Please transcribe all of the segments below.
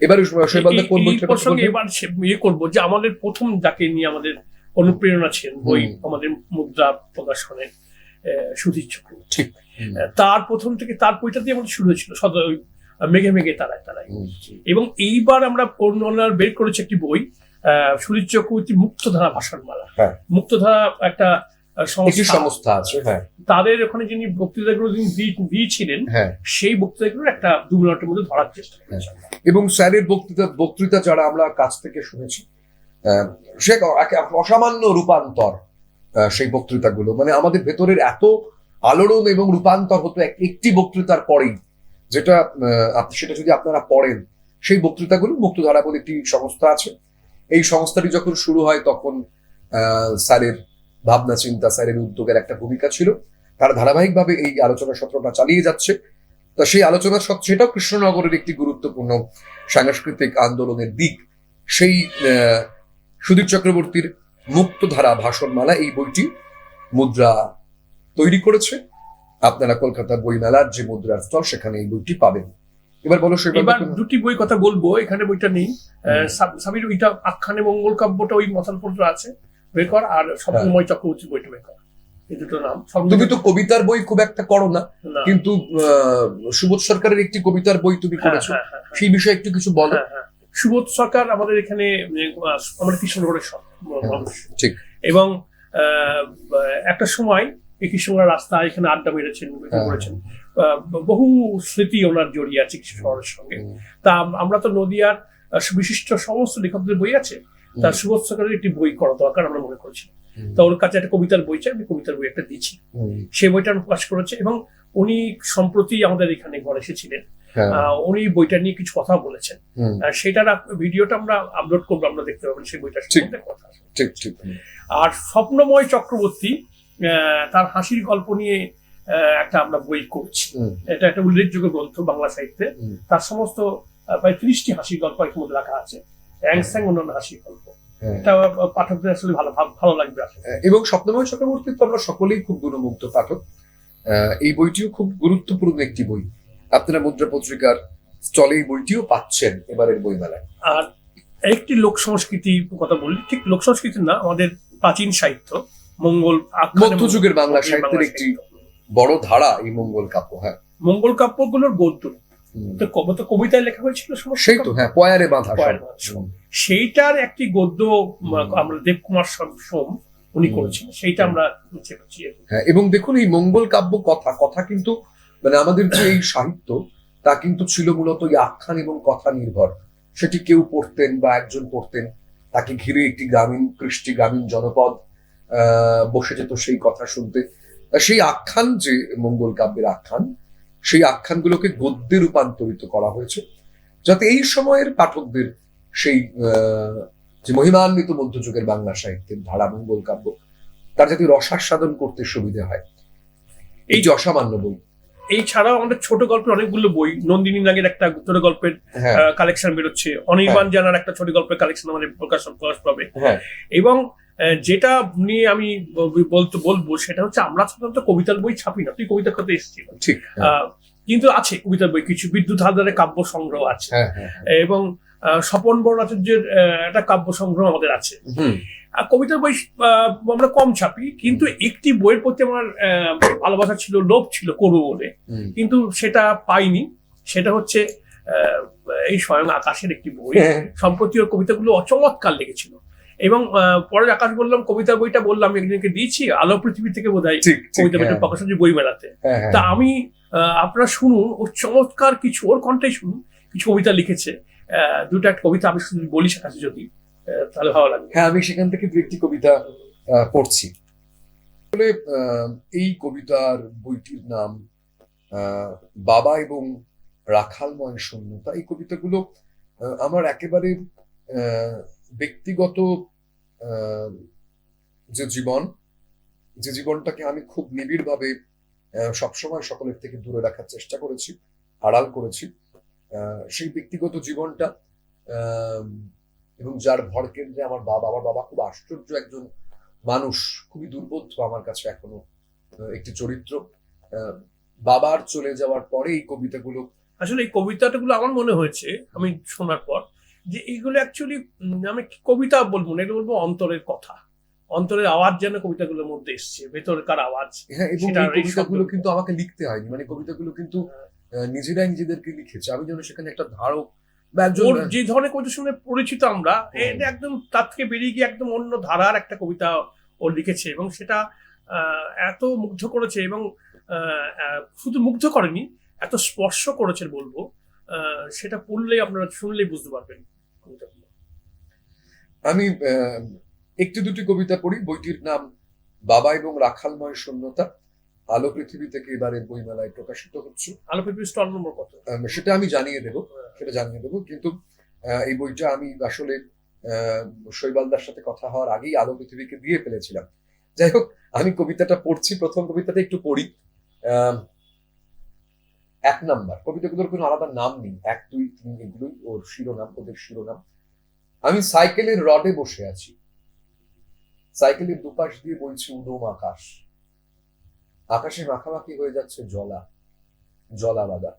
এবারে শৈবালদা কোন বইটা প্রসঙ্গে এবার ইয়ে করব যে আমাদের প্রথম যাকে নিয়ে আমাদের অনুপ্রেরণা ছিলেন বই আমাদের মুদ্রা প্রকাশনে সুধীর চক্রবর্তী ঠিক। তার প্রথম থেকে তার বইটা দিয়ে আমাদের শুরু হয়েছিল সদা ওই মেঘে মেঘে তারায় তারায়। এবং এইবার আমরা পূর্ণনার বের করেছি একটি বই আহ, সুধীর চক্রবর্তী মুক্তধারা ভাষণমালা হ্যাঁ। মুক্তধারা একটা একটি সংস্থা আছে হ্যাঁ। তাদের ওখানে যিনি বক্তৃতাগুলো যিনি দিয়েছিলেন হ্যাঁ। সেই বক্তৃতাগুলোর একটা দু মিনিটের মধ্যে ধরার চেষ্টা করেছি এবং স্যারের বক্তৃতা বক্তৃতা যারা আমরা কাছ থেকে শুনেছি সে অসামান্য রূপান্তর সেই বক্তৃতাগুলো। মানে আমাদের ভেতরের এত আলোড়ন এবং রূপান্তর হতো এক- একটি বক্তৃতার পরেই যেটা সেটা যদি আপনারা পড়েন সেই বক্তৃতাগুলো মুক্তধারা বলে একটি সংস্থা আছে। এই সংস্থাটি যখন শুরু হয় তখন স্যারের ভাবনা চিন্তা স্যারের উদ্যোগের একটা ভূমিকা ছিল। তারা ধারাবাহিকভাবে এই আলোচনা সত্রটা চালিয়ে যাচ্ছে। তা সেই আলোচনা সত্র সেটাও কৃষ্ণনগরের একটি গুরুত্বপূর্ণ সাংস্কৃতিক আন্দোলনের দিক। সেই সুধীর চক্রবর্তীর মুক্তধারা ভাষণমালা এই বইটি মুদ্রা তৈরি করেছে। আপনারা কলকাতা বইমেলার যে মুদ্রার স্থল সেখানে এই বইটি পাবেন। এবার বলো এবার দুটি বই কথা বলব। এখানে বইটা নেই। সাবির ওইটা আখ্যানে মঙ্গল কাব্যটা ওই মশালপত্র আছে। বের কর আর স্বপ্নময় চক্রবর্তী বইটা বের কর এই দুটো নাম হ্যাঁ। তুমি তো কবিতার বই খুব একটা করো না। কিন্তু সুবোধ সরকারের একটি কবিতার বই তুমি হ্যাঁ, করেছ হ্যাঁ, হ্যাঁ, হ্যাঁ। সেই বিষয়ে একটু কিছু বলো হ্যাঁ, হ্যাঁ। সুবোধ সরকার আমাদের এখানে কৃষ্ণনগরের সব মানুষ ঠিক। এবং একটা সময় এই কৃষ্ণনগর রাস্তা এখানে আড্ডা মেরেছেন হ্যাঁ। করেছেন বহু স্মৃতি ওনার জড়িয়ে আছে কৃষ্ণনগরের সঙ্গে তা আমরা তো নদিয়ার বিশিষ্ট সমস্ত লেখকদের বই আছে তা সুবোধ সরকারের একটি বই করা দরকার আমরা মনে করছি। তা ওর কাছে একটা কবিতার বই চাই আমি কবিতার বই একটা দিচ্ছি সেই বইটা প্রকাশ করেছে এবং উনি সম্প্রতি আমাদের এখানে ঘরে এসেছিলেন। হ্যাঁ, উনি বইটা নিয়ে কিছু কথা বলেছেন। সেটার ভিডিওটা আমরা আপলোড করব আমরা দেখতে পাবেন সেই বইটার ঠিক। সম্বন্ধে কথা ঠিক ঠিক। আর স্বপ্নময় চক্রবর্তী আহ, তার হাসির গল্প নিয়ে আহ, একটা আমরা বই করছি। এটা একটা উল্লেখযোগ্য গ্রন্থ বাংলা সাহিত্যে। তার সমস্ত প্রায় ত্রিশটি হাসির গল্প মধ্যে রাখা আছে। অ্যাংস্যাং অন্যান্য হাসির গল্প। হ্যাঁ। এটা পাঠকদের আসলে ভালো ভালো লাগবে এবং স্বপ্নময় চক্রবর্তী তো আমরা সকলেই খুব গুণমুগ্ধ পাঠক। এই বইটিও খুব গুরুত্বপূর্ণ একটি বই। আপনারা মুদ্রা পত্রিকার স্টলে এই বইটিও পাচ্ছেন এবারের বইমেলায়। আর একটি লোক সংস্কৃতি কথা বলি ঠিক লোক সংস্কৃতি না আমাদের প্রাচীন সাহিত্য মঙ্গল মধ্যযুগের বাংলা সাহিত্যের একটি বড় ধারা এই মঙ্গল কাব্য হ্যাঁ। মঙ্গল কাব্যগুলোর গদ্য। তো কব- তো কবিতায় লেখা হয়েছিল সেই তো হ্যাঁ পয়ারে বাঁধা সেইটার একটি গদ্য আমরা দেবকুমার সোম উনি। করেছিলেন। সেইটা আমরা হ্যাঁ এবং দেখুন এই মঙ্গল কাব্য কথা কথা কিন্তু মানে আমাদের যে এই সাহিত্য তা কিন্তু ছিল মূলত এই আখ্যান এবং কথা নির্ভর। সেটি কেউ পড়তেন বা একজন পড়তেন তাকে ঘিরে একটি গ্রামীণ কৃষ্টি গ্রামীণ জনপদ আহ, বসে যেত সেই কথা শুনতে। সেই আখ্যান যে মঙ্গল কাব্যের আখ্যান সেই আখ্যানগুলোকে গদ্যে রূপান্তরিত করা হয়েছে যাতে এই সময়ের পাঠকদের সেই যে মহিমান্বিত মধ্যযুগের বাংলা সাহিত্যের ধারা মঙ্গল কাব্য তার যাতে রসাস্বাদন করতে সুবিধে হয়। এই যে অসামান্য বই। এই ছাড়াও আমাদের ছোট গল্পের অনেকগুলো বই নন্দিনী নাগের একটা ছোট গল্পের হ্যাঁ। কালেকশন বেরোচ্ছে অনির্বাণ জানার একটা ছোট গল্পের কালেকশন আমাদের প্রকাশ প্রকাশ পাবে। হ্যাঁ। এবং যেটা নিয়ে আমি বলতে বলব সেটা হচ্ছে আমরা সাধারণত কবিতার বই ছাপি না। তুই কবিতার কথা এসেছিল ঠিক হ্যাঁ, কিন্তু আছে কবিতার বই কিছু বিদ্যুৎ হালদারের কাব্য সংগ্রহ আছে। হ্যাঁ হ্যাঁ এবং স্বপন বর্ণাচার্যের একটা কাব্য সংগ্রহ আমাদের আছে। কবিতার বই আমরা কম ছাপি কিন্তু একটি বইয়ের প্রতি আমার আহ, ভালোবাসা ছিল লোভ ছিল করব বলে। কিন্তু সেটা পাইনি। সেটা হচ্ছে আহ, এই স্বয়ং আকাশের একটি বই। সম্প্রতি ওর কবিতাগুলো অচমৎকার লেগেছিল। এবং পরে আকাশ বললাম কবিতা বইটা বললাম একজনকে দিয়েছি আলো পৃথিবী থেকে বোধ হয় কবিতা বইটা হ্যাঁ, প্রকাশ হচ্ছে বই মেলাতে। হ্যাঁ, হ্যাঁ। তা আমি আপনারা শুনুন ওর চমৎকার কিছু ওর কণ্ঠে শুনুন কিছু কবিতা লিখেছে। দুটো একটা কবিতা আমি শুধু বলি সেখানে যদি তাহলে ভালো লাগবে। হ্যাঁ আমি সেখান থেকে দু একটি কবিতা পড়ছি। আসলে এই কবিতার বইটির নাম আহ, বাবা এবং রাখালময় শূন্যতা এই কবিতাগুলো আমার একেবারে আহ, ব্যক্তিগত যে জীবন, যে জীবনটাকে আমি খুব নিবিড়ভাবে সবসময় সকলের থেকে দূরে রাখার চেষ্টা করেছি, আড়াল করেছি সেই ব্যক্তিগত জীবনটা এবং যার ভর কেন্দ্রে আমার বাবা আমার বাবা খুব আশ্চর্য একজন মানুষ, খুবই দুর্বোধ্য আমার কাছে এখনও একটি চরিত্র বাবার চলে যাওয়ার পরে এই কবিতাগুলো আসলে এই কবিতাগুলো আমার মনে হয়েছে, আমি শোনার পর যে এইগুলো অ্যাকচুয়ালি আমি কবিতা বলব না এগুলো বলব অন্তরের কথা। অন্তরের আওয়াজ যেন কবিতাগুলোর মধ্যে এসছে ভেতরকার আওয়াজ হ্যাঁ এবং কবিতাগুলো কিন্তু আমাকে লিখতে হয়নি। মানে কবিতাগুলো কিন্তু আহ, নিজেরাই নিজেদেরকে লিখেছে। আমি যেন সেখানে একটা ধারক যে ধরনের কবিতার সঙ্গে পরিচিত আমরা এটা একদম তার থেকে বেরিয়ে গিয়ে একদম অন্য ধারার একটা কবিতা ও লিখেছে এবং সেটা আহ, এত মুগ্ধ করেছে এবং শুধু মুগ্ধ করেনি এত স্পর্শ করেছে বলব। সেটা পড়লেই আপনারা শুনলেই বুঝতে পারবেন আমি একটি দুটি কবিতা পড়ি। বইটির নাম বাবা এবং রাখালময় শূন্যতা। আলো পৃথিবী থেকে এবারের বইমেলায় প্রকাশিত হচ্ছে। আলো পৃথিবী স্টল নম্বর কত? সেটা আমি জানিয়ে দেব। সেটা জানিয়ে দেবো। কিন্তু এই বইটা আমি আসলে আহ, শৈবালদার সাথে কথা হওয়ার আগেই আলো পৃথিবীকে দিয়ে ফেলেছিলাম। যাই হোক আমি কবিতাটা পড়ছি। প্রথম কবিতাটা একটু পড়ি। আহ, এক নাম্বার। কবিতাগুলোর কোনো আলাদা নাম নেই। এক, দুই, তিন এগুলোই ওর শিরোনাম, ওদের শিরোনাম। আমি সাইকেলের রডে বসে আছি। সাইকেলের দুপাশ দিয়ে বলছি উদম আকাশ। আকাশে মাখামাখি হয়ে যাচ্ছে জলা জলা বাদা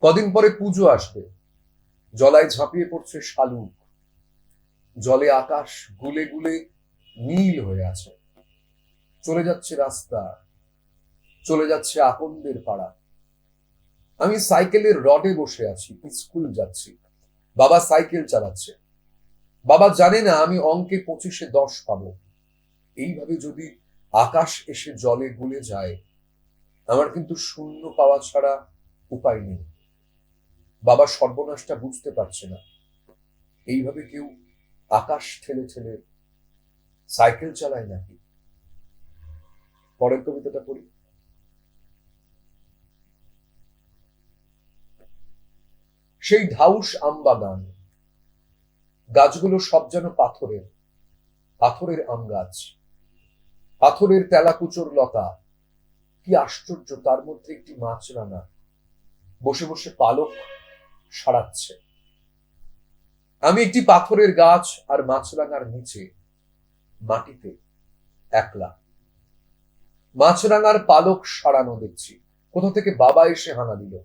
কদিন পরে পুজো আসবে। জলায় ঝাঁপিয়ে পড়ছে শালুক। জলে আকাশ গুলে গুলে নীল হয়ে আছে। চলে যাচ্ছে রাস্তা। চলে যাচ্ছে আকন্দের পাড়া। আমি সাইকেলের রডে বসে আছি স্কুল যাচ্ছি। বাবা সাইকেল চালাচ্ছে। বাবা জানে না আমি অঙ্কে পঁচিশে দশ পাবো। এইভাবে যদি আকাশ এসে জলে গুলে যায়, আমার কিন্তু শূন্য পাওয়া ছাড়া উপায় নেই। বাবা সর্বনাশটা বুঝতে পারছে না। এইভাবে কেউ আকাশ ঠেলে ঠেলে সাইকেল চালায় নাকি? পরের কবিতাটা পড়ি। সেই ঢাউস আমবাগান। গাছগুলো সব যেন পাথরের পাথরের আম গাছ পাথরের তেলাকুচোর লতা। কি আশ্চর্য, তার মধ্যে একটি মাছরাঙা বসে বসে পালক সারাচ্ছে। আমি একটি পাথরের গাছ আর মাছরাঙার নিচে, মাটিতে একলা। মাছরাঙার পালক সারানো দেখছি। কোথা থেকে বাবা এসে হানা দিল।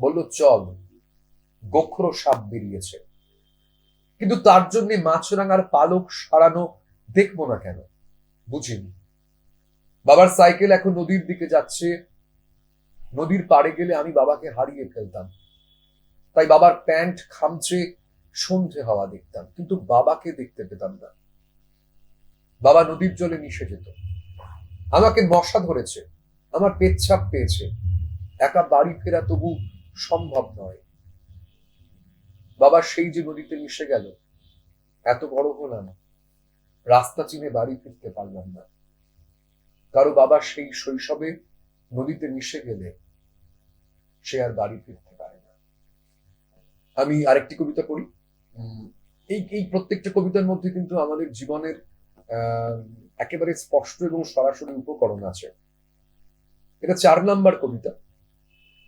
বলল, চল। গোখর সাপ বেরিয়েছে। কিন্তু তার জন্য মাছরাঙার পালক সারানো দেখব না কেন? বুঝিনি। বাবার সাইকেল এখন নদীর দিকে যাচ্ছে। নদীর পাড়ে গেলে আমি বাবাকে হারিয়ে ফেলতাম। তাই বাবার প্যান্ট খামচে সন্ধে হওয়া দেখতাম, কিন্তু বাবাকে দেখতে পেতাম না। বাবা নদীর জলে মিশে যেত। আমাকে মশা ধরেছে, আমার পেচ্ছাপ পেয়েছে। একা বাড়ি ফেরা তবু সম্ভব নয়। বাবা সেই যে নদীতে মিশে গেল, এত বড় হলাম, রাস্তা চিনে বাড়ি ফিরতে পারলাম না। কারও বাবা সেই শৈশবে নদীতে মিশে গেলে সে আর বাড়ি ফিরতে পারে না। আমি আরেকটি কবিতা পড়ি। এই এই প্রত্যেকটা কবিতার মধ্যে কিন্তু আমাদের জীবনের একেবারে স্পষ্ট এবং সরাসরি উপকরণ আছে। এটা চার নাম্বার কবিতা।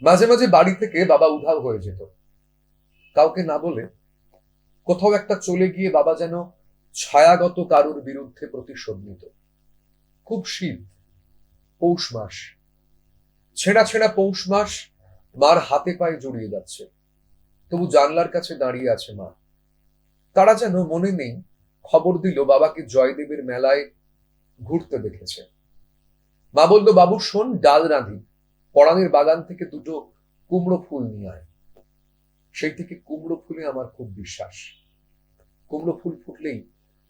মাঝে মাঝে বাড়ি থেকে বাবা উধাও হয়ে যেত। কাউকে না বলে কোথাও একটা চলে গিয়ে বাবা যেন ছায়াগত কারুর বিরুদ্ধে প্রতিশোধ নিত খুব শীত, পৌষ মাস। ছেঁড়া ছেঁড়া পৌষ মাস মার হাতে পায়ে জড়িয়ে যাচ্ছে। তবু জানলার কাছে দাঁড়িয়ে আছে মা। তারা যেন মনে নেই খবর দিল বাবাকে জয়দেবের মেলায় ঘুরতে দেখেছে। মা বলল, বাবু, শোন, ডাল রাঁধি। পরাণের বাগান থেকে দুটো কুমড়ো ফুল নিয়ে আয়। সেই থেকে কুমড়ো ফুলে আমার খুব বিশ্বাস। কুমড়ো ফুল ফুটলেই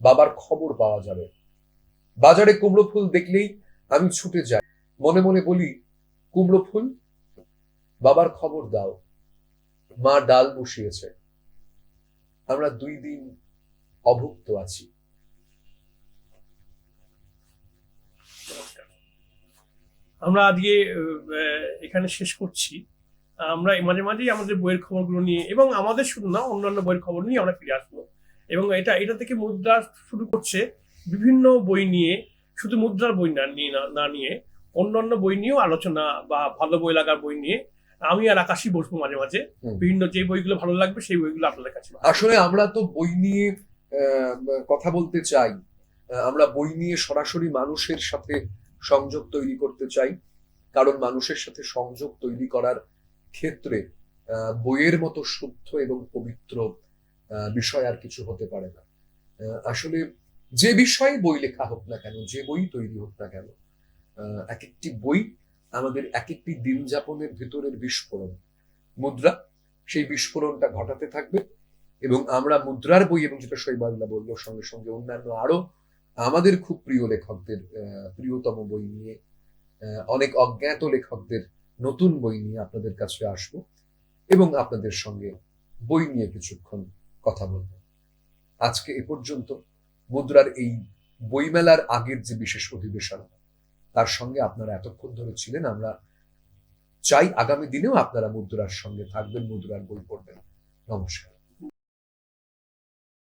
বাবার খবর পাওয়া যাবে। বাজারে কুমড়ো ফুল দেখলেই আমি ছুটে যাই। মনে মনে বলি, কুমড়ো ফুল, বাবার খবর দাও। মা ডাল বসিয়েছে। আমরা দুই দিন অভুক্ত আছি। আমরা আজকে এখানে শেষ করছি। আমরা মাঝে মাঝেই আমাদের বইয়ের খবরগুলো নিয়ে এবং আমাদের শুধু না অন্যান্য বইয়ের খবর নিয়ে আমরা ফিরে আসব। এবং এটা এটা থেকে মুদ্রা শুরু করছে বিভিন্ন বই নিয়ে শুধু মুদ্রার বই না নিয়ে না- নিয়ে অন্যান্য বই নিয়েও আলোচনা বা ভালো বই লাগার বই নিয়ে আমি আর আকাশই বসবো মাঝে মাঝে। বিভিন্ন যে বইগুলো ভালো লাগবে সেই বইগুলো আপনাদের কাছে আসলে আমরা তো বই নিয়ে আহ, কথা বলতে চাই। আমরা বই নিয়ে সরাসরি মানুষের সাথে সংযোগ তৈরি করতে চাই। কারণ মানুষের সাথে সংযোগ তৈরি করার ক্ষেত্রে বইয়ের মতো শুদ্ধ এবং পবিত্র বিষয় আর কিছু হতে পারে না। আসলে যে বিষয়ে বই লেখা হোক না কেন, যে বই তৈরি হোক না কেন এক একটি বই আমাদের এক একটি দিন যাপনের ভিতরের বিস্ফোরণ। মুদ্রা, সেই বিস্ফোরণটা ঘটাতে থাকবে এবং আমরা মুদ্রার বই এবং যেটা শৈবাল্লা বলল, সঙ্গে সঙ্গে অন্যান্য আরও আমাদের খুব প্রিয় লেখকদের প্রিয়তম বই নিয়ে অনেক অজ্ঞাত লেখকদের নতুন বই নিয়ে আপনাদের কাছে আসব এবং আপনাদের সঙ্গে বই নিয়ে কিছুক্ষণ কথা বলব। আজকে এ পর্যন্ত মুদ্রার এই বইমেলার আগের যে বিশেষ অধিবেশন, তার সঙ্গে আপনারা এতক্ষণ ধরে ছিলেন, আমরা চাই আগামী দিনেও আপনারা মুদ্রার সঙ্গে থাকবেন, মুদ্রার বই পড়বেন। নমস্কার।